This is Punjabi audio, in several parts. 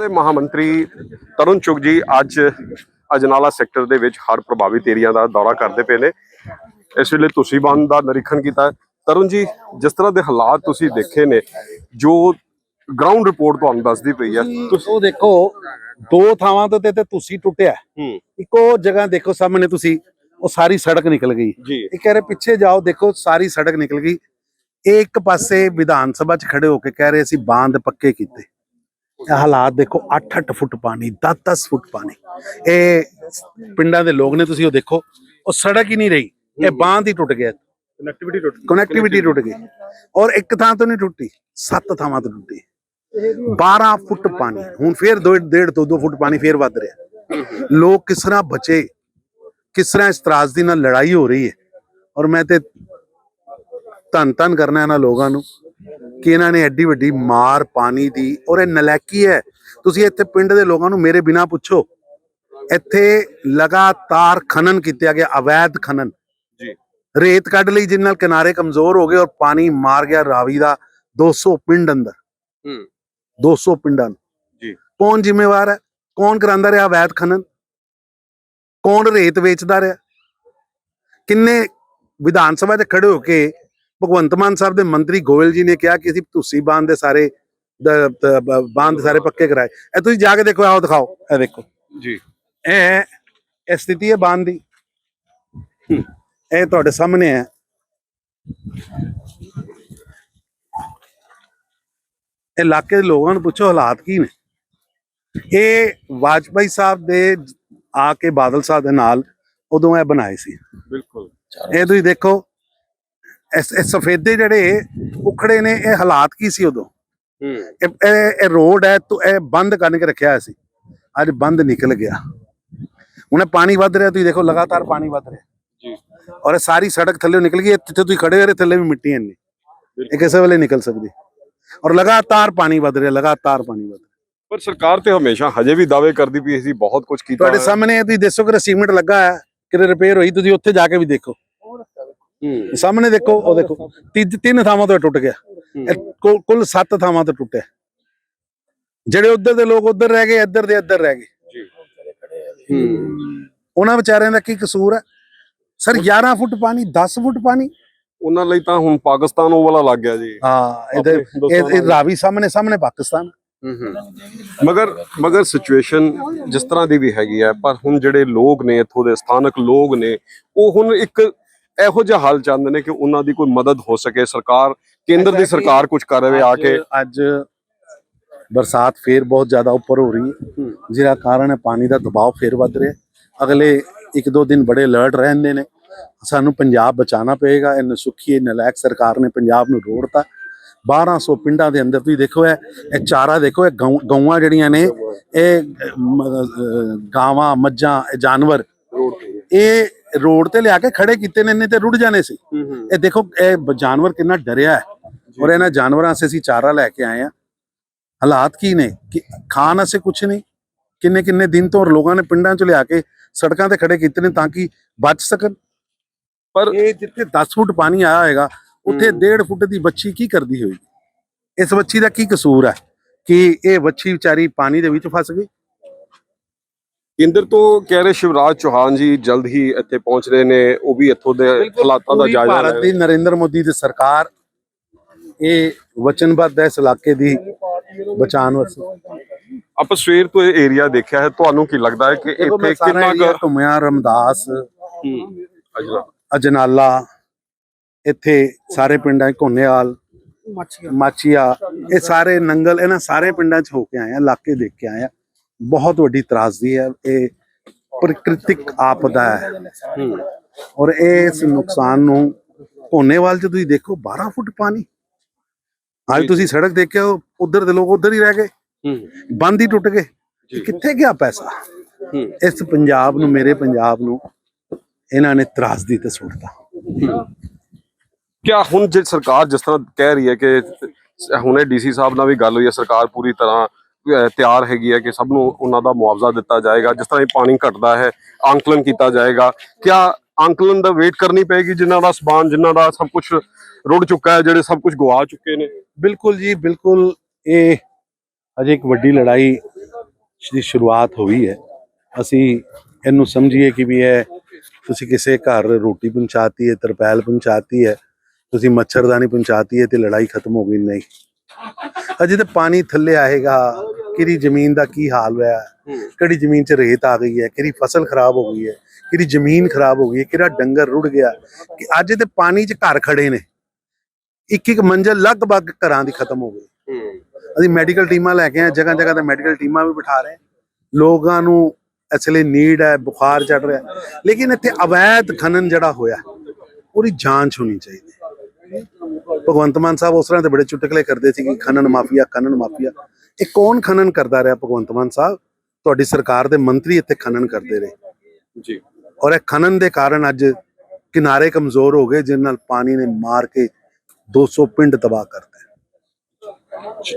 ਦੇ ਮਹਾਮੰਤਰੀ ਤਰੁਣ ਚੁਗ ਜੀ ਅੱਜ ਅਜਨਾਲਾ ਸੈਕਟਰ ਦੇ ਵਿੱਚ ਹੜ੍ਹ ਪ੍ਰਭਾਵਿਤ ਏਰੀਆ ਦਾ ਦੌਰਾ ਕਰਦੇ ਪਏ ਨੇ। ਇਸ ਵੇਲੇ ਤੁਸੀਂ ਬੰਦ ਦਾ ਨਿਰੀਖਣ ਕੀਤਾ। ਤਰੁਣ ਜੀ ਜਿਸ ਤਰ੍ਹਾਂ ਦੇ ਹਾਲਾਤ ਤੁਸੀਂ ਦੇਖੇ ਨੇ ਜੋ ਗਰਾਊਂਡ ਰਿਪੋਰਟ ਤੁਹਾਨੂੰ ਦੱਸਦੀ ਪਈ ਹੈ ਤੁਸੀਂ ਉਹ ਦੇਖੋ ਦੋ ਥਾਵਾਂ ਤੋਂ ਤੇ ਤੁਸੀਂ ਟੁੱਟਿਆ। ਇੱਕੋ ਜਗ੍ਹਾ ਦੇਖੋ ਸਾਹਮਣੇ ਤੁਸੀਂ ਉਹ ਸਾਰੀ ਸੜਕ ਨਿਕਲ ਗਈ। ਇਹ ਕਹਿ ਰਹੇ ਪਿੱਛੇ ਜਾਓ ਦੇਖੋ ਸਾਰੀ ਸੜਕ ਨਿਕਲ ਗਈ। ਇਹ ਇੱਕ ਪਾਸੇ ਵਿਧਾਨ ਸਭਾ 'ਚ ਖੜੇ ਹੋ ਕੇ ਕਹਿ ਰਹੇ ਸੀ ਬਾਂਧ ਪੱਕੇ ਕੀਤੇ। ਇਹ ਹਾਲਾਤ ਦੇਖੋ 8-8 ਫੁੱਟ ਪਾਣੀ 10-10 ਫੁੱਟ ਪਾਣੀ। ਇਹ ਪਿੰਡਾਂ ਦੇ ਲੋਕ ਨੇ ਤੁਸੀਂ ਉਹ ਦੇਖੋ ਉਹ ਸੜਕ ਹੀ ਨਹੀਂ ਰਹੀ। ਇਹ ਬਾਂਧ ਹੀ ਟੁੱਟ ਗਿਆ। ਕਨੈਕਟੀਵਿਟੀ ਟੁੱਟ ਕਨੈਕਟੀਵਿਟੀ ਟੁੱਟ ਗਈ। ਔਰ ਇੱਕ ਥਾਂ ਤੋਂ ਨਹੀਂ ਟੁੱਟੀ ਸੱਤ ਥਾਵਾਂ ਤੋਂ ਟੁੱਟੀ। 12 ਫੁੱਟ ਪਾਣੀ ਹੁਣ ਫੇਰ 1.5 ਤੋਂ 2 ਫੁੱਟ ਪਾਣੀ ਫੇਰ ਵੱਧ ਰਿਹਾ। ਲੋਕ ਕਿਸ ਤਰ੍ਹਾਂ ਬਚੇ ਕਿਸ ਤਰ੍ਹਾਂ ਇਸ ਤਰਾਸਦੀ ਨਾਲ ਲੜਾਈ ਹੋ ਰਹੀ ਹੈ। ਔਰ ਮੈਂ ਤੇ ਧੰਨ ਧੰਨ ਕਰਨਾ ਇਹਨਾਂ ਲੋਕਾਂ ਨੂੰ। ਕਿ ਇਹਨਾਂ ਨੇ ਐਡੀ ਵੱਡੀ ਮਾਰ ਪਾਣੀ ਦੀ ਔਰ ਇਹ ਨਲਾਇਕੀ ਹੈ। ਤੁਸੀਂ ਇੱਥੇ ਪਿੰਡ ਦੇ ਲੋਕਾਂ ਨੂੰ ਮੇਰੇ ਬਿਨਾ ਪੁੱਛੋ। ਇੱਥੇ ਲਗਾਤਾਰ ਖਨਨ ਕੀਤਾ ਗਿਆ ਅਵੈਧ ਖਨਨ। ਜੀ। ਰੇਤ ਕੱਢ ਲਈ ਜਿਨ ਨਾਲ ਕਿਨਾਰੇ ਕਮਜ਼ੋਰ ਹੋ ਗਏ ਔਰ ਪਾਣੀ ਮਾਰ ਗਿਆ ਰਾਵੀ ਦਾ 200 ਪਿੰਡ ਅੰਦਰ। ਹੂੰ। 200 ਪਿੰਡਾਂ ਨੂੰ। ਜੀ। ਕੌਣ ਜ਼ਿੰਮੇਵਾਰ ਹੈ? ਕੌਣ ਕਰਾਂਦਾ ਰਿਹਾ ਅਵੈਧ ਖਨਨ? ਕੌਣ ਰੇਤ ਵੇਚਦਾ ਰਿਹਾ? ਕਿੰਨੇ ਵਿਧਾਨ ਸਭਾ 'ਚ ਖੜੇ ਹੋ ਕੇ ਭਗਵੰਤ ਮਾਨ ਸਾਹਿਬ ਦੇ ਮੰਤਰੀ ਗੋਇਲ ਜੀ ਨੇ ਕਿਹਾ ਕਿ ਅਸੀਂ ਤੁਸੀਂ ਬਾਂਧ ਦੇ ਸਾਰੇ ਬਾਂਧ ਦੇ ਸਾਰੇ ਪੱਕੇ ਕਰਾਏ। ਇਹ ਤੁਸੀਂ ਜਾ ਕੇ ਦੇਖੋ ਆਓ ਦਿਖਾਓ। ਇਹ ਦੇਖੋ। ਜੀ। ਇਹ ਇਹ ਸਥਿਤੀ ਹੈ ਬਾਂਧ ਦੀ। ਇਹ ਤੁਹਾਡੇ ਸਾਹਮਣੇ ਹੈ। ਇਹ ਇਲਾਕੇ ਦੇ ਲੋਕਾਂ ਨੂੰ ਪੁੱਛੋ ਹਾਲਾਤ ਕੀ ਨੇ? ਇਹ ਵਾਜਪਾਈ ਸਾਹਿਬ ਦੇ ਆ ਕੇ ਬਾਦਲ ਸਾਹਿਬ ਦੇ ਨਾਲ ਉਦੋਂ ਇਹ ਬਣਾਏ ਸੀ। ਬਿਲਕੁਲ। ਇਹ ਤੁਸੀਂ ਦੇਖੋ ਇਹ ਸਫੇਦੇ ਜਿਹੜੇ ਉਖੜੇ ਨੇ ਇਹ ਹਾਲਾਤ ਕੀ ਸੀ ਉਦੋਂ? ਹੂੰ। ਇਹ ਇਹ- ਰੋਡ ਹੈ ਤੋ ਇਹ ਬੰਦ ਕਰਨ ਕੇ ਰੱਖਿਆ ਸੀ। ਅੱਜ ਬੰਦ ਨਿਕਲ ਗਿਆ। ਇਹ ਪਾਣੀ ਵੱਧ ਰਿਹਾ ਤੁਸੀਂ ਦੇਖੋ ਲਗਾਤਾਰ ਪਾਣੀ ਵੱਧ ਰਿਹਾ। ਜੀ। ਔਰ ਇਹ ਸਾਰੀ ਸੜਕ ਥੱਲੇ ਨਿਕਲ ਗਈ ਇੱਥੇ ਤੁਸੀਂ ਖੜੇ ਹੋ ਰਹੇ ਥੱਲੇ ਵੀ ਮਿੱਟੀ ਇੰਨੀ। ਇਹ ਕਿਸੇ ਵੇਲੇ ਨਿਕਲ ਸਕਦੀ। ਔਰ ਲਗਾਤਾਰ ਪਾਣੀ ਵੱਧ ਰਿਹਾ ਲਗਾਤਾਰ ਪਾਣੀ ਵੱਧ ਰਿਹਾ। ਪਰ ਸਰਕਾਰ ਤੇ ਹਮੇਸ਼ਾ ਹਜੇ ਵੀ ਦਾਅਵੇ ਕਰਦੀ ਪਈ ਅਸੀਂ ਬਹੁਤ ਕੁਝ ਕੀਤਾ ਤੁਹਾਡੇ। ਸਾਹਮਣੇ ਤੁਸੀਂ ਦੱਸੋ ਕਿ ਸੀਮੈਂਟ ਲੱਗਾ ਹੈ ਕਿ ਰਿਪੇਅਰ ਹੋਈ ਤੁਸੀਂ ਉੱਥੇ ਜਾ ਕੇ ਵੀ ਦੇਖੋ। ਸਾਹਮਣੇ ਦੇਖੋ ਉਹ ਦੇਖੋ। ਤਿੰਨ ਤਿੰਨ ਥਾਵਾਂ ਤੋਂ ਟੁੱਟ ਗਿਆ। ਕੁੱਲ- ਕੁੱਲ 7 ਥਾਵਾਂ ਤੋਂ ਟੁੱਟਿਆ। ਜਿਹੜੇ ਉੱਧਰ ਦੇ ਲੋਕ ਉੱਧਰ ਰਹਿ ਗਏ ਇੱਧਰ ਦੇ ਇੱਧਰ ਰਹਿ ਗਏ। ਜੀ। ਹੂੰ। ਉਹਨਾਂ ਵਿਚਾਰਿਆਂ ਦਾ ਕੀ ਕਸੂਰ ਹੈ? ਸਰ 11 ਫੁੱਟ ਪਾਣੀ 10 ਫੁੱਟ ਪਾਣੀ? ਉਹਨਾਂ ਲਈ ਤਾਂ ਹੁਣ ਪਾਕਿਸਤਾਨ ਉਹ ਵਾਲਾ ਲੱਗ ਗਿਆ ਜੀ। ਹਾਂ ਇਹਦੇ ਇਹ ਰਾਵੀ ਸਾਹਮਣੇ ਸਾਹਮਣੇ ਪਾਕਿਸਤਾਨ। ਮਗਰ ਮਗਰ ਸਿਚੁਏਸ਼ਨ ਜਿਸ ਤਰ੍ਹਾਂ ਦੀ ਵੀ ਹੈਗੀ ਹੈ ਪਰ ਹੁਣ ਜਿਹੜੇ ਲੋਕ ਨੇ ਇੱਥੋਂ ਦੇ ਸਥਾਨਕ ਲੋਕ ਨੇ ਉਹ ਹੁਣ ਇੱਕ ਇਹੋ ਜਿਹਾ ਹਾਲ ਚਾਹੁੰਦੇ ਨੇ ਕਿ ਉਹਨਾਂ ਦੀ ਕੋਈ ਮਦਦ ਹੋ ਸਕੇ। ਸਰਕਾਰ ਕੇਂਦਰ ਦੀ ਸਰਕਾਰ ਕੁਝ ਕਰ ਰਹੇ ਆ ਕੇ ਅੱਜ- ਬਰਸਾਤ ਫੇਰ ਬਹੁਤ ਜ਼ਿਆਦਾ ਉੱਪਰ ਹੋ ਰਹੀ ਹੈ। ਜਿਹਦਾ ਕਾਰਨ ਹੈ ਪਾਣੀ ਦਾ ਦਬਾਅ ਫੇਰ ਵੱਧ ਰਿਹਾ। ਅਗਲੇ ਇੱਕ ਦੋ ਦਿਨ ਬੜੇ ਅਲਰਟ ਰਹਿੰਦੇ ਨੇ। ਸਾਨੂੰ ਪੰਜਾਬ ਬਚਾਉਣਾ ਪਏਗਾ। ਇਹ ਨਸੁਖੀ ਨਲਾਇਕ ਸਰਕਾਰ ਨੇ ਪੰਜਾਬ ਨੂੰ ਰੋੜਤਾ। 1200 ਪਿੰਡਾਂ ਦੇ ਅੰਦਰ ਤੁਸੀਂ ਦੇਖੋ ਇਹ ਇਹ ਚਾਰਾ ਦੇਖੋ ਇਹ ਗਊ- ਗਊਆਂ ਜਿਹੜੀਆਂ ਨੇ ਇਹ ਗਾਵਾਂ ਮੱਝਾਂ ਜਾਨਵਰ ਇਹ ਰੋਡ ਤੇ ਲਿਆ ਕੇ ਖੜੇ ਕੀਤੇ ਨੇ ਨਹੀਂ ਤੇ ਰੁੜ ਜਾਣੇ ਸੀ। ਇਹ ਦੇਖੋ ਇਹ ਜਾਨਵਰ ਕਿੰਨਾ ਡਰਿਆ ਹੈ। ਔਰ ਇਹਨਾਂ ਜਾਨਵਰਾਂ ਸੇ ਅਸੀਂ ਚਾਰਾ ਲੈ ਕੇ ਆਏ ਆ ਹਾਲਾਤ ਕੀ ਨੇ? ਕਿ ਖਾਣ ਅਸੀਂ ਕੁਛ ਨਹੀਂ। ਕਿੰਨੇ ਕਿੰਨੇ ਦਿਨ ਤੋਂ ਲੋਕਾਂ ਨੇ ਪਿੰਡਾਂ ਚ ਲਿਆ ਕੇ ਸੜਕਾਂ ਤੇ ਖੜੇ ਕੀਤੇ ਨੇ ਤਾਂ ਕਿ ਬਚ ਸਕਣ। ਪਰ ਇਹ ਜਿੱਥੇ 10 ਫੁੱਟ ਪਾਣੀ ਆਇਆ ਹੋਏਗਾ ਉੱਥੇ 1.5 ਫੁੱਟ ਦੀ ਬੱਚੀ ਕੀ ਕਰਦੀ ਹੋਏਗੀ? ਇਸ ਬੱਚੀ ਦਾ ਕੀ ਕਸੂਰ ਹੈ? ਕਿ ਇਹ ਬੱਚੀ ਵਿਚਾਰੀ ਪਾਣੀ ਦੇ ਵਿੱਚ ਫਸ ਗਈ। ਕੇਂਦਰ ਤੋਂ ਕਹਿ ਰਹੇ ਸ਼ਿਵਰਾਜ ਚੌਹਾਨ ਜੀ ਜਲਦ ਹੀ ਇੱਥੇ ਪਹੁੰਚ ਰਹੇ ਨੇ ਉਹ ਵੀ ਇੱਥੋਂ ਦੇ ਹਾਲਾਤਾਂ ਦਾ ਜਾਇਜ਼ਾ ਲੈ ਭਾਰਤ ਦੀ ਨਰਿੰਦਰ ਮੋਦੀ ਦੀ ਸਰਕਾਰ ਇਹ ਵਚਨਬੱਧ ਹੈ ਇਸ ਇਲਾਕੇ ਦੀ ਬਚਾਉਣ ਵਾਸਤੇ। ਆਪਾਂ ਸਵੇਰ ਤੋਂ ਇਹ ਏਰੀਆ ਦੇਖਿਆ ਹੈ ਤੁਹਾਨੂੰ ਕੀ ਲੱਗਦਾ ਹੈ ਕਿ ਇੱਥੇ ਕਿੰਨਾ ਕੁ ਘੁੰਮਿਆ ਰਮਦਾਸ ਅਜਨਾਲਾ ਇੱਥੇ ਸਾਰੇ ਪਿੰਡਾਂ ਘੋਨੇਵਾਲ ਮਾਚੀਆ ਇਹ ਸਾਰੇ ਨੰਗਲ ਇਹਨਾਂ ਸਾਰੇ ਪਿੰਡਾਂ 'ਚ ਹੋ ਕੇ ਆਏ ਆ ਇਲਾਕੇ ਦੇਖ ਕੇ ਆਏ ਆ। ਬਹੁਤ ਵੱਡੀ ਤਰਾਸਦੀ ਹੈ ਇਹ ਪ੍ਰਕਿਰਤਿਕ ਆਪਦਾ ਹੈ। ਔਰ ਇਸ ਨੁਕਸਾਨ ਨੂੰ ਘੋਨੇਵਾਲ 'ਚ ਤੁਸੀਂ ਦੇਖੋ 12 ਫੁੱਟ ਪਾਣੀ। ਅੱਜ ਤੁਸੀਂ ਸੜਕ ਦੇਖਿਓ ਉਧਰ ਦੇ ਲੋਕ ਉਧਰ ਹੀ ਰਹਿ ਗਏ। ਬੰਦ ਹੀ ਟੁੱਟ ਗਏ। ਕਿੱਥੇ ਗਿਆ ਪੈਸਾ? ਇਸ ਪੰਜਾਬ ਨੂੰ ਮੇਰੇ ਪੰਜਾਬ ਨੂੰ ਇਹਨਾਂ ਨੇ ਤਰਾਸਦੀ ਤੇ ਸੁੱਟਤਾ। ਕਿਆ ਹੁਣ ਜੇ ਸਰਕਾਰ ਜਿਸ ਤਰ੍ਹਾਂ ਕਹਿ ਰਹੀ ਹੈ ਕਿ ਹੁਣੇ ਡੀਸੀ ਸਾਹਿਬ ਨਾਲ ਵੀ ਗੱਲ ਹੋਈ ਹੈ ਸਰਕਾਰ ਪੂਰੀ ਤਰ੍ਹਾਂ ਤਿਆਰ ਹੈਗੀ ਹੈ ਕਿ ਸਭ ਨੂੰ ਉਹਨਾਂ ਦਾ ਮੁਆਵਜ਼ਾ ਦਿੱਤਾ ਜਾਏਗਾ। ਜਿਸ ਤਰ੍ਹਾਂ ਇਹ ਪਾਣੀ ਘਟਦਾ ਹੈ ਆਂਕਲਨ ਕੀਤਾ ਜਾਏਗਾ। ਕਿਆ ਆਂਕਲਨ ਦਾ ਵੇਟ ਕਰਨੀ ਪਏਗੀ ਜਿਨ੍ਹਾਂ ਦਾ ਸਮਾਨ ਜਿਨ੍ਹਾਂ ਦਾ ਸਭ ਕੁਝ ਰੁੜ ਚੁੱਕਾ ਹੈ, ਜਿਹੜੇ ਸਭ ਕੁਝ ਗਵਾ ਚੁੱਕੇ ਨੇ? ਬਿਲਕੁਲ ਜੀ, ਬਿਲਕੁਲ ਇਹ ਅਜੇ ਇੱਕ ਵੱਡੀ ਲੜਾਈ ਦੀ ਸ਼ੁਰੂਆਤ ਹੋਈ ਹੈ। ਅਸੀਂ ਇਹਨੂੰ ਸਮਝੀਏ ਕਿ ਵੀ ਇਹ ਤੁਸੀਂ ਕਿਸੇ ਘਰ ਰੋਟੀ ਪਹੁੰਚਾਤੀ ਹੈ, ਤਰਪੈਲ ਪਹੁੰਚਾਤੀ ਹੈ, ਤੁਸੀਂ ਮੱਛਰਦਾਨੀ ਪਹੁੰਚਾਤੀ ਹੈ ਤੇ ਲੜਾਈ ਖਤਮ ਹੋ ਗਈ, ਨਹੀਂ। ਅਜੇ ਤੇ ਪਾਣੀ ਥੱਲੇ ਆਏਗਾ। ਕਿਹੜੀ ਜ਼ਮੀਨ ਦਾ ਕੀ ਹਾਲ ਹੋਇਆ? ਕਿਹੜੀ ਜ਼ਮੀਨ 'ਚ ਰੇਤ ਆ ਗਈ ਹੈ? ਕਿਹੜੀ ਫਸਲ ਖਰਾਬ ਹੋ ਗਈ ਹੈ? ਕਿਹੜੀ ਜ਼ਮੀਨ ਖਰਾਬ ਹੋ ਗਈ ਹੈ? ਕਿਹੜਾ ਡੰਗਰ ਰੁੜ ਗਿਆ? ਕਿ ਅੱਜ ਤੇ ਪਾਣੀ 'ਚ ਘਰ ਖੜੇ ਨੇ। ਇੱਕ ਇੱਕ ਮੰਜ਼ਲ ਲਗਭਗ ਘਰਾਂ ਦੀ ਖਤਮ ਹੋ ਗਈ। ਅਸੀਂ ਮੈਡੀਕਲ ਟੀਮਾਂ ਲੈ ਕੇ ਆਏ ਜਗ੍ਹਾ ਜਗ੍ਹਾ ਤੇ ਮੈਡੀਕਲ ਟੀਮਾਂ ਵੀ ਬਿਠਾ ਰਹੇ। ਲੋਕਾਂ ਨੂੰ ਇਸ ਲਈ ਨੀਡ ਹੈ ਬੁਖਾਰ ਚੜ ਰਿਹਾ। ਲੇਕਿਨ ਇੱਥੇ ਅਵੈਧ ਖਨਨ ਜਿਹੜਾ ਹੋਇਆ ਉਹਦੀ ਜਾਂਚ ਹੋਣੀ ਚਾਹੀਦੀ। ਹੈ। ਭਗਵੰਤ ਮਾਨ ਸਾਹਿਬ ਉਸ ਤਰ੍ਹਾਂ ਤੇ ਬੜੇ ਚੁਟਕਲੇ ਕਰਦੇ ਸੀ ਕਿ ਖਨਨ ਮਾਫੀਆ ਖਨਨ ਮਾਫੀਆ। ਇਹ ਕੌਣ ਖਨਨ ਕਰਦਾ ਰਿਹਾ ਭਗਵੰਤ ਮਾਨ ਸਾਹਿਬ? ਤੁਹਾਡੀ ਸਰਕਾਰ ਦੇ ਮੰਤਰੀ ਇੱਥੇ ਖਨਨ ਕਰਦੇ ਰਹੇ। ਜੀ। ਔਰ ਇਹ ਖਨਨ ਦੇ ਕਾਰਨ ਅੱਜ ਕਿਨਾਰੇ ਕਮਜ਼ੋਰ ਹੋ ਗਏ ਜਿਨ ਨਾਲ ਪਾਣੀ ਨੇ ਮਾਰ ਕੇ 200 ਪਿੰਡ ਤਬਾਹ ਕਰਤਾ।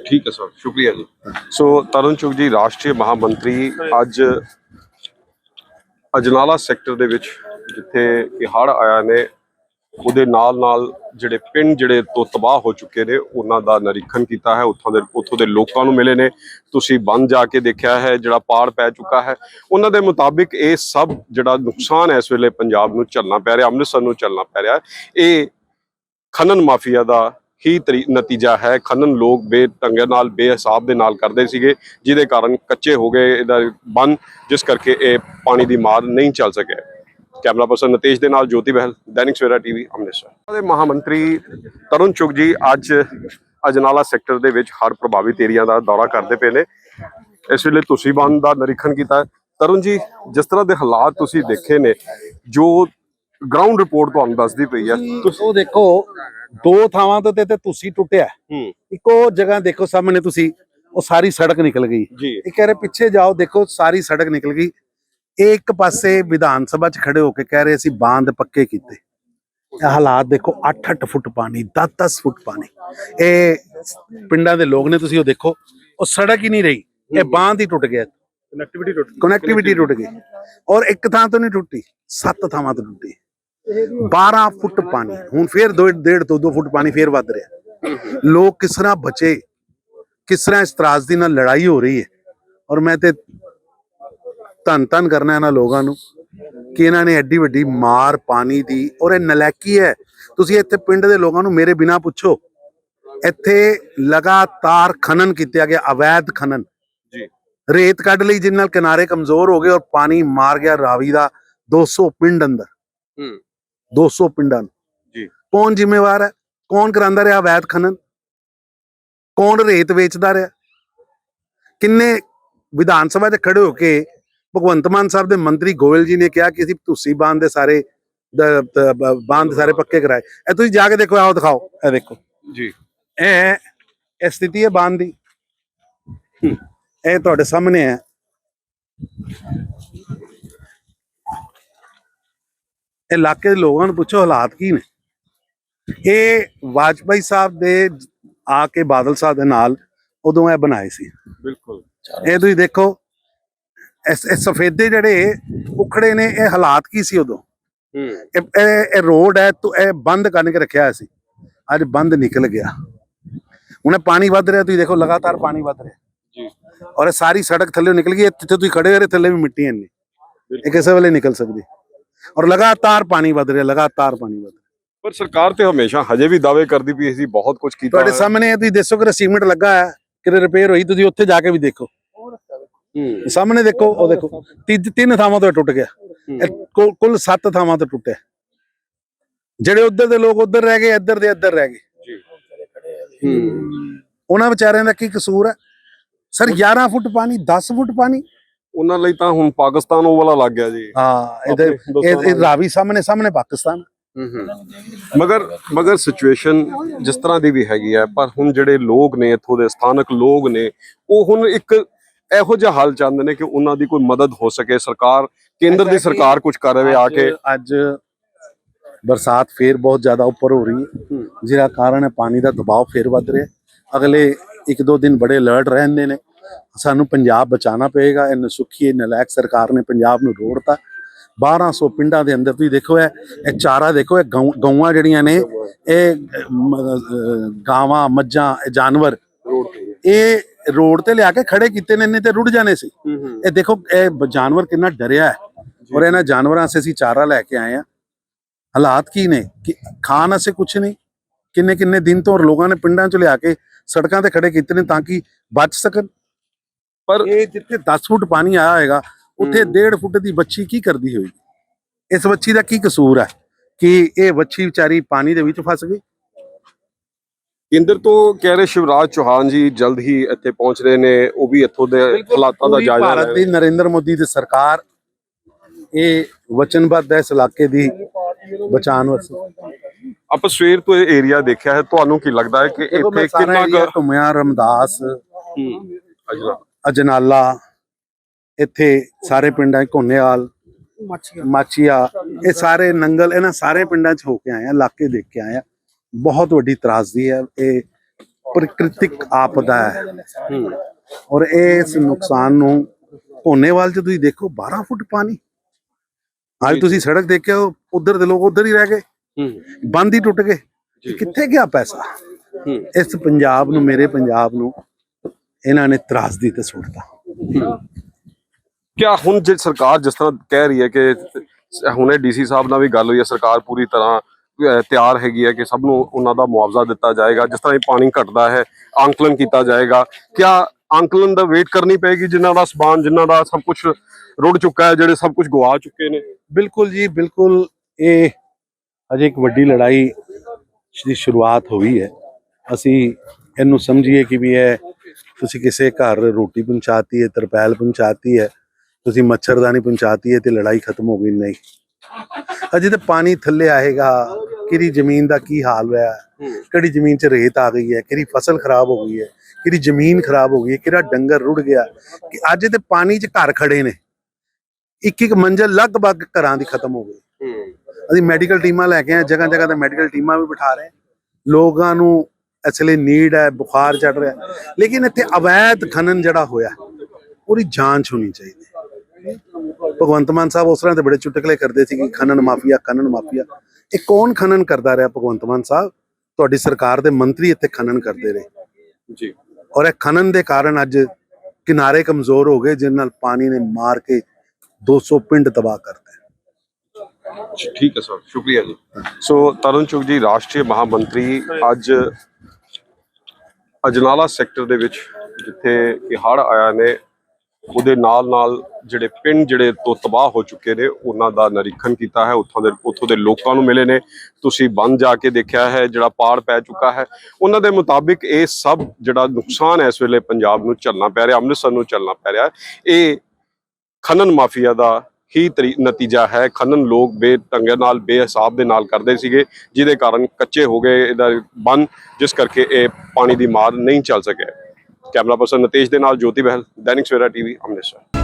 ਠੀਕ ਹੈ ਸਰ ਸ਼ੁਕਰੀਆ ਜੀ। ਸੋ ਤਰੁਣ ਚੁਗ ਜੀ ਰਾਸ਼ਟਰੀ ਮਹਾਮੰਤਰੀ ਅੱਜ ਅਜਨਾਲਾ ਸੈਕਟਰ ਦੇ ਵਿੱਚ ਜਿੱਥੇ ਇਹ ਹੜ ਆਇਆ ਨੇ ਉਹਦੇ ਨਾਲ ਨਾਲ ਜਿਹੜੇ ਪਿੰਡ ਜਿਹੜੇ ਤੋਂ ਤਬਾਹ ਹੋ ਚੁੱਕੇ ਨੇ, ਉਹਨਾਂ ਦਾ ਨਿਰੀਖਣ ਕੀਤਾ ਹੈ, ਉੱਥੋਂ ਦੇ ਉੱਥੋਂ ਦੇ ਲੋਕਾਂ ਨੂੰ ਮਿਲੇ ਨੇ। ਤੁਸੀਂ ਬੰਨ ਜਾ ਕੇ ਦੇਖਿਆ ਹੈ, ਜਿਹੜਾ ਪਾੜ ਪੈ ਚੁੱਕਾ ਹੈ। ਉਹਨਾਂ ਦੇ ਮੁਤਾਬਿਕ ਇਹ ਸਭ ਜਿਹੜਾ ਨੁਕਸਾਨ ਇਸ ਵੇਲੇ ਪੰਜਾਬ ਨੂੰ ਝੱਲਣਾ ਪੈ ਰਿਹਾ, ਅੰਮ੍ਰਿਤਸਰ ਨੂੰ ਝੱਲਣਾ ਪੈ ਰਿਹਾ। ਇਹ ਖਨਨ ਮਾਫੀਆ ਦਾ ਹੀ ਤਰੀ- ਨਤੀਜਾ ਹੈ। ਖਨਨ ਲੋਕ ਬੇਢੰਗੇ ਨਾਲ ਬੇਹਿਸਾਬ ਦੇ ਨਾਲ ਕਰਦੇ ਸੀਗੇ, ਜਿਹਦੇ ਕਾਰਨ ਕੱਚੇ ਹੋ ਗਏ ਇਹਦਾ ਬੰਨ, ਜਿਸ ਕਰਕੇ ਇਹ ਪਾਣੀ ਦੀ ਮਾਰ ਨਹੀਂ ਚੱਲ ਸਕਿਆ। ਕੈਮਰਾ ਪਰਸਨ ਨਤੇਸ਼ ਦੇ ਨਾਲ ਜੋਤੀ ਬਹਿਲ ਦੈਨਿਕ ਸਵੇਰਾ ਟੀਵੀ ਅੰਮ੍ਰਿਤਸਰ। ਦੇ ਮਹਾਮੰਤਰੀ ਤਰੁਣ ਚੁਗ ਜੀ ਅੱਜ ਅਜਨਾਲਾ ਸੈਕਟਰ ਦੇ ਵਿੱਚ ਹੜ੍ਹ ਪ੍ਰਭਾਵਿਤ ਏਰੀਆ ਦਾ ਦੌਰਾ ਕਰਦੇ ਪਏ ਨੇ। ਇਸ ਵੇਲੇ ਤੁਸੀਂ ਬੰਨ ਦਾ ਨਿਰੀਖਣ ਕੀਤਾ। ਤਰੁਣ ਜੀ ਜਿਸ ਤਰ੍ਹਾਂ ਦੇ ਹਾਲਾਤ ਤੁਸੀਂ ਦੇਖੇ ਨੇ ਜੋ ਗਰਾਊਂਡ ਰਿਪੋਰਟ ਤੁਹਾਨੂੰ ਦੱਸਦੀ ਪਈ ਹੈ ਤੁਸੀਂ ਉਹ ਦੇਖੋ ਦੋ ਥਾਵਾਂ ਤੋਂ ਤੇ ਤੁਸੀਂ ਟੁੱਟਿਆ। ਇੱਕੋ ਜਗ੍ਹਾ ਦੇਖੋ ਸਾਹਮਣੇ ਤੁਸੀਂ ਉਹ ਸਾਰੀ ਸੜਕ ਨਿਕਲ ਗਈ। ਇਹ ਕਹਿ ਰਹੇ ਪਿੱਛੇ ਜਾਓ ਦੇਖੋ ਸਾਰੀ ਸੜਕ ਨਿਕਲ ਗਈ। ਇਹ ਇੱਕ ਪਾਸੇ ਵਿਧਾਨ ਸਭਾ 'ਚ ਖੜੇ ਹੋ ਕੇ ਕਹਿ ਰਹੇ ਸੀ ਬਾਂਧ ਪੱਕੇ ਕੀਤੇ। ਇਹ ਹਾਲਾਤ ਦੇਖੋ 8-8 ਫੁੱਟ ਪਾਣੀ 10-10 ਫੁੱਟ ਪਾਣੀ। ਇਹ ਪਿੰਡਾਂ ਦੇ ਲੋਕ ਨੇ ਤੁਸੀਂ ਉਹ ਦੇਖੋ ਉਹ ਸੜਕ ਹੀ ਨਹੀਂ ਰਹੀ। ਇਹ ਬਾਂਧ ਹੀ ਟੁੱਟ ਗਿਆ। ਕਨੈਕਟੀਵਿਟੀ ਟੁੱਟ ਕਨੈਕਟੀਵਿਟੀ ਟੁੱਟ ਗਈ। ਔਰ ਇੱਕ ਥਾਂ ਤੋਂ ਨਹੀਂ ਟੁੱਟੀ ਸੱਤ ਥਾਵਾਂ ਤੋਂ ਟੁੱਟੀ। 12 ਫੁੱਟ ਪਾਣੀ ਹੁਣ ਫੇਰ 1.5 ਤੋਂ 2 ਫੁੱਟ ਪਾਣੀ ਫੇਰ ਵੱਧ ਰਿਹਾ। ਲੋਕ ਕਿਸ ਤਰ੍ਹਾਂ ਬਚੇ ਕਿਸ ਤਰ੍ਹਾਂ ਇਸ ਤਰਾਸਦੀ ਨਾਲ ਲੜਾਈ ਹੋ ਰਹੀ ਹੈ। ਔਰ ਮੈਂ ਤੇ ਧੰਨ ਧੰਨ ਕਰਨਾ ਇਹਨਾਂ ਲੋਕਾਂ ਨੂੰ ਕਿ ਇਹਨਾਂ ਨੇ ਐਡੀ ਵੱਡੀ ਮਾਰ ਪਾਣੀ ਦੀ ਔਰ ਇਹ ਨਲਾਇਕੀ ਹੈ। ਤੁਸੀਂ ਇੱਥੇ ਪਿੰਡ ਦੇ ਲੋਕਾਂ ਨੂੰ ਮੇਰੇ ਬਿਨਾ ਪੁੱਛੋ। ਇੱਥੇ ਲਗਾਤਾਰ ਖਨਨ ਕੀਤਾ ਗਿਆ ਅਵੈਧ ਖਨਨ। ਜੀ। ਰੇਤ ਕੱਢ ਲਈ ਜਿਨ ਨਾਲ ਕਿਨਾਰੇ ਕਮਜ਼ੋਰ ਹੋ ਗਏ ਔਰ ਪਾਣੀ ਮਾਰ ਗਿਆ ਰਾਵੀ ਦਾ 200 ਪਿੰਡ ਅੰਦਰ। ਹੂੰ। 200 ਪਿੰਡਾਂ ਨੂੰ। ਜੀ। ਕੌਣ ਜ਼ਿੰਮੇਵਾਰ ਹੈ? ਕੌਣ ਕਰਾਂਦਾ ਰਿਹਾ ਅਵੈਧ ਖਨਨ? ਕੌਣ ਰੇਤ ਵੇਚਦਾ ਰਿਹਾ? ਕਿੰਨੇ ਵਿਧਾਨ ਸਭਾ 'ਚ ਖੜੇ ਹੋ ਕੇ ਭਗਵੰਤ ਮਾਨ ਸਾਹਿਬ ਦੇ ਮੰਤਰੀ ਗੋਇਲ ਜੀ ਨੇ ਕਿਹਾ ਕਿ ਅਸੀਂ ਤੁਸੀਂ ਬਾਂਧ ਦੇ ਸਾਰੇ ਬਾਂਧ ਦੇ ਸਾਰੇ ਪੱਕੇ ਕਰਾਏ। ਇਹ ਤੁਸੀਂ ਜਾ ਕੇ ਦੇਖੋ ਆਓ ਦਿਖਾਓ। ਇਹ ਦੇਖੋ। ਜੀ। ਇਹ ਇਹ ਸਥਿਤੀ ਹੈ ਬਾਂਧ ਦੀ। ਇਹ ਤੁਹਾਡੇ ਸਾਹਮਣੇ ਹੈ। ਇਹ ਇਲਾਕੇ ਦੇ ਲੋਕਾਂ ਨੂੰ ਪੁੱਛੋ ਹਾਲਾਤ ਕੀ ਨੇ? ਇਹ ਵਾਜਪਾਈ ਸਾਹਿਬ ਦੇ ਆ ਕੇ ਬਾਦਲ ਸਾਹਿਬ ਦੇ ਨਾਲ ਉਦੋਂ ਇਹ ਬਣਾਏ ਸੀ। ਬਿਲਕੁਲ। ਇਹ ਤੁਸੀਂ ਦੇਖੋ ਇਹ ਸਫੇਦੇ ਜਿਹੜੇ ਉਖੜੇ ਨੇ ਇਹ ਹਾਲਾਤ ਕੀ ਸੀ ਉਦੋਂ? ਹੂੰ। ਇਹ ਇਹ- ਰੋਡ ਹੈ ਤੋ ਇਹ ਬੰਦ ਕਰਨ ਕੇ ਰੱਖਿਆ ਸੀ। ਅੱਜ ਬੰਦ ਨਿਕਲ ਗਿਆ। ਇਹ ਪਾਣੀ ਵੱਧ ਰਿਹਾ ਤੁਸੀਂ ਦੇਖੋ ਲਗਾਤਾਰ ਪਾਣੀ ਵੱਧ ਰਿਹਾ। ਜੀ। ਔਰ ਇਹ ਸਾਰੀ ਸੜਕ ਥੱਲੇ ਨਿਕਲ ਗਈ ਇੱਥੇ ਤੁਸੀਂ ਖੜੇ ਹੋ ਰਹੇ ਥੱਲੇ ਵੀ ਮਿੱਟੀ ਇੰਨੀ। ਇਹ ਕਿਸੇ ਵੇਲੇ ਨਿਕਲ ਸਕਦੀ। ਔਰ ਲਗਾਤਾਰ ਪਾਣੀ ਵੱਧ ਰਿਹਾ ਲਗਾਤਾਰ ਪਾਣੀ ਵੱਧ ਰਿਹਾ। ਪਰ ਸਰਕਾਰ ਤੇ ਹਮੇਸ਼ਾ ਹਜੇ ਵੀ ਦਾਅਵੇ ਕਰਦੀ ਪਈ ਸੀ ਬਹੁਤ ਕੁਝ ਕੀਤਾ ਤੁਹਾਡੇ। ਸਾਹਮਣੇ ਤੁਸੀਂ ਦੱਸੋ ਕਿ ਸੀਮੈਂਟ ਲੱਗਾ ਹੈ ਕਿ ਰਿਪੇਅਰ ਹੋਈ ਤੁਸੀਂ ਉੱਥੇ ਜਾ ਕੇ ਵੀ ਦੇਖੋ। ਸਾਹਮਣੇ ਦੇਖੋ ਉਹ ਦੇਖੋ। ਤਿੰਨ ਤਿੰਨ ਥਾਵਾਂ ਤੋਂ ਟੁੱਟ ਗਿਆ। ਕੁੱਲ- ਕੁੱਲ 7 ਥਾਵਾਂ ਤੋਂ ਟੁੱਟਿਆ। ਜਿਹੜੇ ਉੱਧਰ ਦੇ ਲੋਕ ਉੱਧਰ ਰਹਿ ਗਏ ਇੱਧਰ ਦੇ ਇੱਧਰ ਰਹਿ ਗਏ। ਜੀ। ਹੂੰ। ਉਹਨਾਂ ਵਿਚਾਰਿਆਂ ਦਾ ਕੀ ਕਸੂਰ ਹੈ? ਸਰ 11 ਫੁੱਟ ਪਾਣੀ 10 ਫੁੱਟ ਪਾਣੀ? ਉਹਨਾਂ ਲਈ ਤਾਂ ਹੁਣ ਪਾਕਿਸਤਾਨ ਉਹ ਵਾਲਾ ਲੱਗ ਗਿਆ ਜੀ। ਹਾਂ ਇਹਦੇ ਇਹ ਰਾਵੀ ਸਾਹਮਣੇ ਸਾਹਮਣੇ ਪਾਕਿਸਤਾਨ। ਮਗਰ ਮਗਰ ਸਿਚੁਏਸ਼ਨ ਜਿਸ ਤਰ੍ਹਾਂ ਦੀ ਵੀ ਹੈਗੀ ਹੈ ਪਰ ਹੁਣ ਜਿਹੜੇ ਲੋਕ ਨੇ ਇੱਥੋਂ ਦੇ ਸਥਾਨਕ ਲੋਕ ਨੇ ਉਹ ਹੁਣ ਇੱਕ ਇਹੋ ਜਿਹਾ ਹਾਲ ਚਾਹੁੰਦੇ ਨੇ ਕਿ ਉਹਨਾਂ ਦੀ ਕੋਈ ਮਦਦ ਹੋ ਸਕੇ। ਸਰਕਾਰ ਕੇਂਦਰ ਦੀ ਸਰਕਾਰ ਕੁਝ ਕਰ ਰਹੇ ਆ ਕੇ ਅੱਜ- ਬਰਸਾਤ ਫੇਰ ਬਹੁਤ ਜ਼ਿਆਦਾ ਉੱਪਰ ਹੋ ਰਹੀ ਹੈ। ਜਿਹਦਾ ਕਾਰਨ ਹੈ ਪਾਣੀ ਦਾ ਦਬਾਅ ਫੇਰ ਵੱਧ ਰਿਹਾ ਹੈ। ਅਗਲੇ ਇੱਕ ਦੋ ਦਿਨ ਬੜੇ ਅਲਰਟ ਰਹਿੰਦੇ ਨੇ। ਸਾਨੂੰ ਪੰਜਾਬ ਬਚਾਉਣਾ ਪਏਗਾ। ਇਹ ਨਸੁਖੀ ਨਲਾਇਕ ਸਰਕਾਰ ਨੇ ਪੰਜਾਬ ਨੂੰ ਰੋੜਤਾ। 1200 ਪਿੰਡਾਂ ਦੇ ਅੰਦਰ ਤੁਸੀਂ ਦੇਖੋ ਇਹ ਇਹ ਚਾਰਾ ਦੇਖੋ ਇਹ ਗਊ- ਗਊਆਂ ਜਿਹੜੀਆਂ ਨੇ ਇਹ ਗਾਵਾਂ ਮੱਝਾਂ ਇਹ ਜਾਨਵਰ ਇਹ ਰੋਡ ਤੇ ਲਿਆ ਕੇ ਖੜੇ ਕੀਤੇ ਨੇ ਨਹੀਂ ਤੇ ਰੁੜ ਜਾਣੇ ਸੀ। ਇਹ ਦੇਖੋ ਇਹ ਜਾਨਵਰ ਕਿੰਨਾ ਡਰਿਆ ਹੈ। ਔਰ ਇਹਨਾਂ ਜਾਨਵਰਾਂ ਸੇ ਅਸੀਂ ਚਾਰਾ ਲੈ ਕੇ ਆਏ ਆ ਹਾਲਾਤ ਕੀ ਨੇ? ਕਿ ਖਾਣ ਅਸੀਂ ਕੁਛ ਨਹੀਂ। ਕਿੰਨੇ ਕਿੰਨੇ ਦਿਨ ਤੋਂ ਲੋਕਾਂ ਨੇ ਪਿੰਡਾਂ ਚ ਲਿਆ ਕੇ ਸੜਕਾਂ ਤੇ ਖੜੇ ਕੀਤੇ ਨੇ ਤਾਂ ਕਿ ਬਚ ਸਕਣ। ਪਰ ਇਹ ਜਿੱਥੇ 10 ਫੁੱਟ ਪਾਣੀ ਆਇਆ ਹੋਏਗਾ ਉੱਥੇ ਹੂੰ। 1.5 ਫੁੱਟ ਦੀ ਬੱਚੀ ਕੀ ਕਰਦੀ ਹੋਏਗੀ? ਇਸ ਬੱਚੀ ਦਾ ਕੀ ਕਸੂਰ ਹੈ? ਕਿ ਇਹ ਬੱਚੀ ਵਿਚਾਰੀ ਪਾਣੀ ਦੇ ਵਿੱਚ ਫਸ ਗਈ? ਕੇਂਦਰ ਤੋਂ ਕਹਿ ਰਹੇ ਸ਼ਿਵਰਾਜ ਚੌਹਾਨ ਜੀ ਜਲਦ ਹੀ ਇੱਥੇ ਪਹੁੰਚ ਰਹੇ ਨੇ ਉਹ ਵੀ ਇੱਥੋਂ ਦੇ ਹਾਲਾਤਾਂ ਦਾ ਜਾਇਜ਼ਾ ਲੈ ਭਾਰਤ ਦੀ ਨਰਿੰਦਰ ਮੋਦੀ ਦੀ ਸਰਕਾਰ ਇਹ ਵਚਨਬੱਧ ਹੈ ਇਸ ਇਲਾਕੇ ਦੀ ਬਚਾਉਣ ਵਾਸਤੇ। ਆਪਾਂ ਸਵੇਰ ਤੋਂ ਇਹ ਏਰੀਆ ਦੇਖਿਆ ਹੈ ਤੁਹਾਨੂੰ ਕੀ ਲੱਗਦਾ ਹੈ ਕਿ ਇੱਥੇ ਕਿੰਨਾ ਘੁੰਮਿਆ ਰਮਦਾਸ ਅਜਨਾਲਾ ਇੱਥੇ ਸਾਰੇ ਪਿੰਡਾਂ ਕੋਨੇਵਾਲ ਮਾਚੀਆ ਇਹ ਸਾਰੇ ਨੰਗਲ ਇਹਨਾਂ ਸਾਰੇ ਪਿੰਡਾਂ 'ਚ ਹੋ ਕੇ ਆਏ ਆ ਇਲਾਕੇ ਦੇਖ ਕੇ ਆਏ ਆ। ਬਹੁਤ ਵੱਡੀ ਤਰਾਸਦੀ ਹੈ ਇਹ ਪ੍ਰਕਿਰਤਿਕ ਆਪਦਾ ਹੈ। ਔਰ ਇਸ ਨੁਕਸਾਨ ਨੂੰ ਕੋਨੇਵਾਲ 'ਚ ਤੁਸੀਂ ਦੇਖੋ 12 ਫੁੱਟ ਪਾਣੀ। ਅੱਜ ਤੁਸੀਂ ਸੜਕ ਦੇਖਿਓ ਉਧਰ ਦੇ ਲੋਕ ਉਧਰ ਹੀ ਰਹਿ ਗਏ। ਬੰਦ ਹੀ ਟੁੱਟ ਗਏ। ਕਿੱਥੇ ਗਿਆ ਪੈਸਾ? ਇਸ ਪੰਜਾਬ ਨੂੰ ਮੇਰੇ ਪੰਜਾਬ ਨੂੰ ਇਹਨਾਂ ਨੇ ਤਰਾਸਦੀ ਤੇ ਸੁੱਟਤਾ। ਕਿਆ ਹੁਣ ਜੇ ਸਰਕਾਰ ਜਿਸ ਤਰ੍ਹਾਂ ਕਹਿ ਰਹੀ ਹੈ ਕਿ ਹੁਣੇ ਡੀਸੀ ਸਾਹਿਬ ਨਾਲ ਵੀ ਗੱਲ ਹੋਈ ਹੈ ਸਰਕਾਰ ਪੂਰੀ ਤਰ੍ਹਾਂ ਤਿਆਰ ਹੈਗੀ ਹੈ ਕਿ ਸਭ ਨੂੰ ਉਹਨਾਂ ਦਾ ਮੁਆਵਜ਼ਾ ਦਿੱਤਾ ਜਾਏਗਾ, ਜਿਸ ਤਰ੍ਹਾਂ ਇਹ ਪਾਣੀ ਘਟਦਾ ਹੈ ਆਂਕਲਨ ਕੀਤਾ ਜਾਏਗਾ। ਕਿਆ ਆਂਕਲਨ ਦਾ ਵੇਟ ਕਰਨੀ ਪਏਗੀ, ਜਿਨ੍ਹਾਂ ਦਾ ਸਮਾਨ ਜਿਨ੍ਹਾਂ ਦਾ ਸਭ ਕੁਝ ਰੁੜ ਚੁੱਕਾ ਹੈ, ਜਿਹੜੇ ਸਭ ਕੁਝ ਗਵਾ ਚੁੱਕੇ ਨੇ? ਬਿਲਕੁਲ ਜੀ, ਬਿਲਕੁਲ ਇਹ ਅਜੇ ਇੱਕ ਵੱਡੀ ਲੜਾਈ ਦੀ ਸ਼ੁਰੂਆਤ ਹੋਈ ਹੈ। ਅਸੀਂ ਇਹਨੂੰ ਸਮਝੀਏ ਕਿ ਵੀ ਇਹ ਤੁਸੀਂ ਕਿਸੇ ਘਰ ਰੋਟੀ ਪਹੁੰਚਾਤੀ ਹੈ, ਤਰਪੈਲ ਪਹੁੰਚਾਤੀ ਹੈ, ਤੁਸੀਂ ਮੱਛਰਦਾਨੀ ਪਹੁੰਚਾਤੀ ਹੈ ਤੇ ਲੜਾਈ ਖਤਮ ਹੋ ਗਈ ਨਹੀਂ। ਅਜੇ ਤੇ ਪਾਣੀ ਥੱਲੇ ਆਏਗਾ। ਕਿਹੜੀ ਜ਼ਮੀਨ ਦਾ ਕੀ ਹਾਲ ਹੋਇਆ? ਹੈ, ਕਿਹੜੀ ਜ਼ਮੀਨ 'ਚ ਰੇਤ ਆ ਗਈ ਹੈ? ਕਿਹੜੀ ਫਸਲ ਖਰਾਬ ਹੋ ਗਈ ਹੈ? ਕਿਹੜੀ ਜ਼ਮੀਨ ਖਰਾਬ ਹੋ ਗਈ ਹੈ? ਕਿਹੜਾ ਡੰਗਰ ਰੁੜ ਗਿਆ? ਕਿ ਅੱਜ ਤੇ ਪਾਣੀ 'ਚ ਘਰ ਖੜੇ ਨੇ। ਇੱਕ ਇੱਕ ਮੰਜ਼ਲ ਲਗਭਗ ਘਰਾਂ ਦੀ ਖਤਮ ਹੋ ਗਈ। ਅਸੀਂ ਮੈਡੀਕਲ ਟੀਮਾਂ ਲੈ ਕੇ ਆਏ ਜਗ੍ਹਾ ਜਗ੍ਹਾ ਤੇ ਮੈਡੀਕਲ ਟੀਮਾਂ ਵੀ ਬਿਠਾ ਰਹੇ। ਲੋਕਾਂ ਨੂੰ ਇਸ ਲਈ ਨੀਡ ਹੈ ਬੁਖਾਰ ਚੜ ਰਿਹਾ। ਲੇਕਿਨ ਇੱਥੇ ਅਵੈਧ ਖਨਨ ਜਿਹੜਾ ਹੋਇਆ ਉਹਦੀ ਜਾਂਚ ਹੋਣੀ ਚਾਹੀਦੀ। ਹੈ। ਭਗਵੰਤ ਮਾਨ ਸਾਹਿਬ ਉਸ ਤਰ੍ਹਾਂ ਤੇ ਬੜੇ ਚੁਟਕਲੇ ਕਰਦੇ ਸੀ ਕਿ ਖਨਨ ਮਾਫੀਆ ਖਨਨ ਮਾਫੀਆ। ਇਹ ਕੌਣ ਖਨਨ ਕਰਦਾ ਰਿਹਾ ਭਗਵੰਤ ਮਾਨ ਸਾਹਿਬ? ਤੁਹਾਡੀ ਸਰਕਾਰ ਦੇ ਮੰਤਰੀ ਇੱਥੇ ਖਨਨ ਕਰਦੇ ਰਹੇ। ਜੀ। ਔਰ ਇਹ ਖਨਨ ਦੇ ਕਾਰਨ ਅੱਜ ਕਿਨਾਰੇ ਕਮਜ਼ੋਰ ਹੋ ਗਏ ਜਿਨ ਨਾਲ ਪਾਣੀ ਨੇ ਮਾਰ ਕੇ 200 ਪਿੰਡ ਤਬਾਹ ਕਰਤਾ। ਠੀਕ ਹੈ ਸਰ ਸ਼ੁਕਰੀਆ ਜੀ। ਸੋ ਤਰੁਣ ਚੁਗ ਜੀ ਰਾਸ਼ਟਰੀ ਮਹਾਮੰਤਰੀ ਅੱਜ ਅਜਨਾਲਾ ਸੈਕਟਰ ਦੇ ਵਿੱਚ ਜਿੱਥੇ ਇਹ ਹੜ ਆਇਆ ਨੇ ਉਹਦੇ ਨਾਲ ਨਾਲ ਜਿਹੜੇ ਪਿੰਡ ਜਿਹੜੇ ਤੋਂ ਤਬਾਹ ਹੋ ਚੁੱਕੇ ਨੇ, ਉਹਨਾਂ ਦਾ ਨਿਰੀਖਣ ਕੀਤਾ ਹੈ। ਉੱਥੋਂ ਦੇ ਉੱਥੋਂ ਦੇ ਲੋਕਾਂ ਨੂੰ ਮਿਲੇ ਨੇ। ਤੁਸੀਂ ਬੰਦ ਜਾ ਕੇ ਦੇਖਿਆ ਹੈ, ਜਿਹੜਾ ਪਾੜ ਪੈ ਚੁੱਕਾ ਹੈ। ਉਹਨਾਂ ਦੇ ਮੁਤਾਬਿਕ ਇਹ ਸਭ ਜਿਹੜਾ ਨੁਕਸਾਨ ਇਸ ਵੇਲੇ ਪੰਜਾਬ ਨੂੰ ਝੱਲਣਾ ਪੈ ਰਿਹਾ, ਅੰਮ੍ਰਿਤਸਰ ਨੂੰ ਝੱਲਣਾ ਪੈ ਰਿਹਾ। ਇਹ ਖਨਨ ਮਾਫੀਆ ਦਾ ਹੀ ਤਰੀ- ਨਤੀਜਾ ਹੈ। ਖਨਨ ਲੋਕ ਬੇਢੰਗੇ ਨਾਲ ਬੇਹਿਸਾਬ ਦੇ ਨਾਲ ਕਰਦੇ ਸੀਗੇ, ਜਿਹਦੇ ਕਾਰਨ ਕੱਚੇ ਹੋ ਗਏ ਇਹਦਾ ਬੰਨ, ਜਿਸ ਕਰਕੇ ਇਹ ਪਾਣੀ ਦੀ ਮਾਰ ਨਹੀਂ ਚੱਲ ਸਕਿਆ। ਕੈਮਰਾ ਪਰਸਨ ਨਤੇਸ਼ ਦੇ ਨਾਲ ਜੋਤੀ ਬਹਿਲ ਦੈਨਿਕ ਸਵੇਰਾ ਟੀਵੀ ਅੰਮ੍ਰਿਤਸਰ।